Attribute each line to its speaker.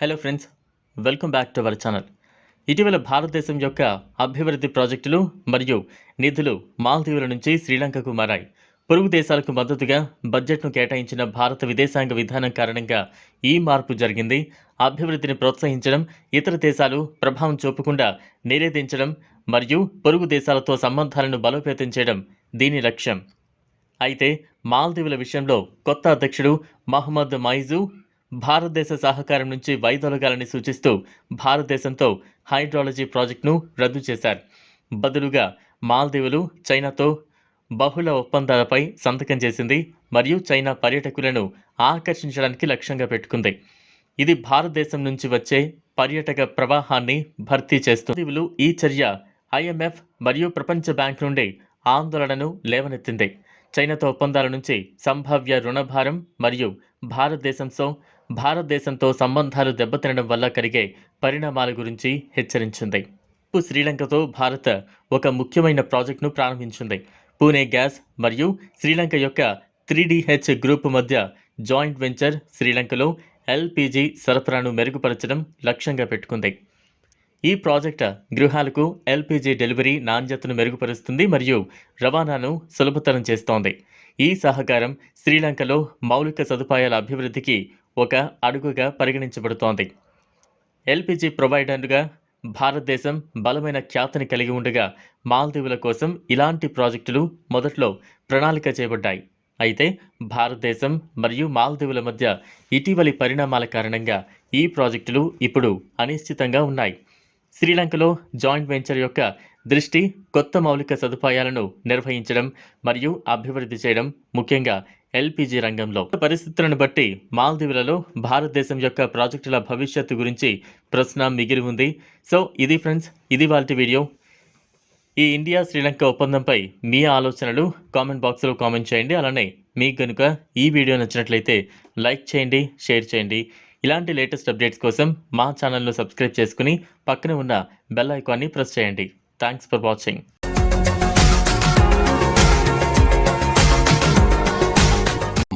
Speaker 1: Hello friends welcome back to our channel ఇటీవల భారతదేశం యొక్క అభివృద్ధి ప్రాజెక్టులు మరియు నిధులు మాల్దీవుల నుంచి శ్రీలంకకు మారాయి. పొరుగు దేశాలకు మద్దతుగా బడ్జెట్ను కేటాయించిన భారత విదేశాంగ విధానం కారణంగా ఈ మార్పు జరిగింది. అభివృద్ధిని ప్రోత్సహించడం ఇతర దేశాలు ప్రభావం చూపకుండా నిరేధించడం మరియు పొరుగు దేశాలతో సంబంధాలను బలోపేతం చేయడం దీని లక్ష్యం. అయితే మాల్దీవుల విషయంలో కొత్త అధ్యక్షుడు మహమ్మద్ మైజు భారతదేశ సహకారం నుంచి వైదొలగాలని సూచిస్తూ భారతదేశంతో హైడ్రాలజీ ప్రాజెక్టును రద్దు చేశారు. బదులుగా మాల్దీవులు చైనాతో బహుళ ఒప్పందాలపై సంతకం చేసింది మరియు చైనా పర్యాటకులను ఆకర్షించడానికి లక్ష్యంగా పెట్టుకుంది. ఇది భారతదేశం నుంచి వచ్చే పర్యాటక ప్రవాహాన్ని భర్తీ చేస్తుంది. ఈ చర్య ఐఎంఎఫ్ మరియు ప్రపంచ బ్యాంక్ నుండి ఆందోళనను లేవనెత్తింది. చైనాతో ఒప్పందాల నుంచి సంభావ్య రుణభారం మరియు భారతదేశంతో భారతదేశంతో సంబంధాలు దెబ్బతినడం వల్ల కలిగే పరిణామాల గురించి హెచ్చరించింది. శ్రీలంకతో భారత్ ఒక ముఖ్యమైన ప్రాజెక్టును ప్రారంభించింది. పూణే గ్యాస్ మరియు శ్రీలంక యొక్క త్రీ గ్రూప్ మధ్య జాయింట్ వెంచర్ శ్రీలంకలో ఎల్పిజి సరఫరాను మెరుగుపరచడం లక్ష్యంగా పెట్టుకుంది. ఈ ప్రాజెక్ట్ గృహాలకు ఎల్పిజి డెలివరీ నాణ్యతను మెరుగుపరుస్తుంది మరియు రవాణాను సులభతరం చేస్తోంది. ఈ సహకారం శ్రీలంకలో మౌలిక సదుపాయాల అభివృద్ధికి ఒక అడుగుగా పరిగణించబడుతోంది. ఎల్పిజి ప్రొవైడర్గా భారతదేశం బలమైన ఖ్యాతిని కలిగి ఉండగా మాల్దీవుల కోసం ఇలాంటి ప్రాజెక్టులు మొదట్లో ప్రణాళిక చేయబడ్డాయి. అయితే భారతదేశం మరియు మాల్దీవుల మధ్య ఇటీవలి పరిణామాల కారణంగా ఈ ప్రాజెక్టులు ఇప్పుడు అనిశ్చితంగా ఉన్నాయి. శ్రీలంకలో జాయింట్ వెంచర్ యొక్క దృష్టి కొత్త మౌలిక సదుపాయాలను నిర్వహించడం మరియు అభివృద్ధి చేయడం ముఖ్యంగా ఎల్పిజి రంగంలో పరిస్థితులను బట్టి మాల్దీవులలో భారతదేశం యొక్క ప్రాజెక్టుల భవిష్యత్తు గురించి ప్రశ్న మిగిలి ఉంది. సో ఇది ఫ్రెండ్స్ ఇది వాళ్ళ వీడియో. ఈ ఇండియా శ్రీలంక ఒప్పందంపై మీ ఆలోచనలు కామెంట్ బాక్స్లో కామెంట్ చేయండి. అలానే మీకు కనుక ఈ వీడియో నచ్చినట్లయితే లైక్ చేయండి షేర్ చేయండి. ఇలాంటి లేటెస్ట్ అప్డేట్స్ కోసం మా ఛానల్ను సబ్స్క్రైబ్ చేసుకుని పక్కన ఉన్న బెల్ ఐకాన్ని ప్రెస్ చేయండి. Thanks for watching.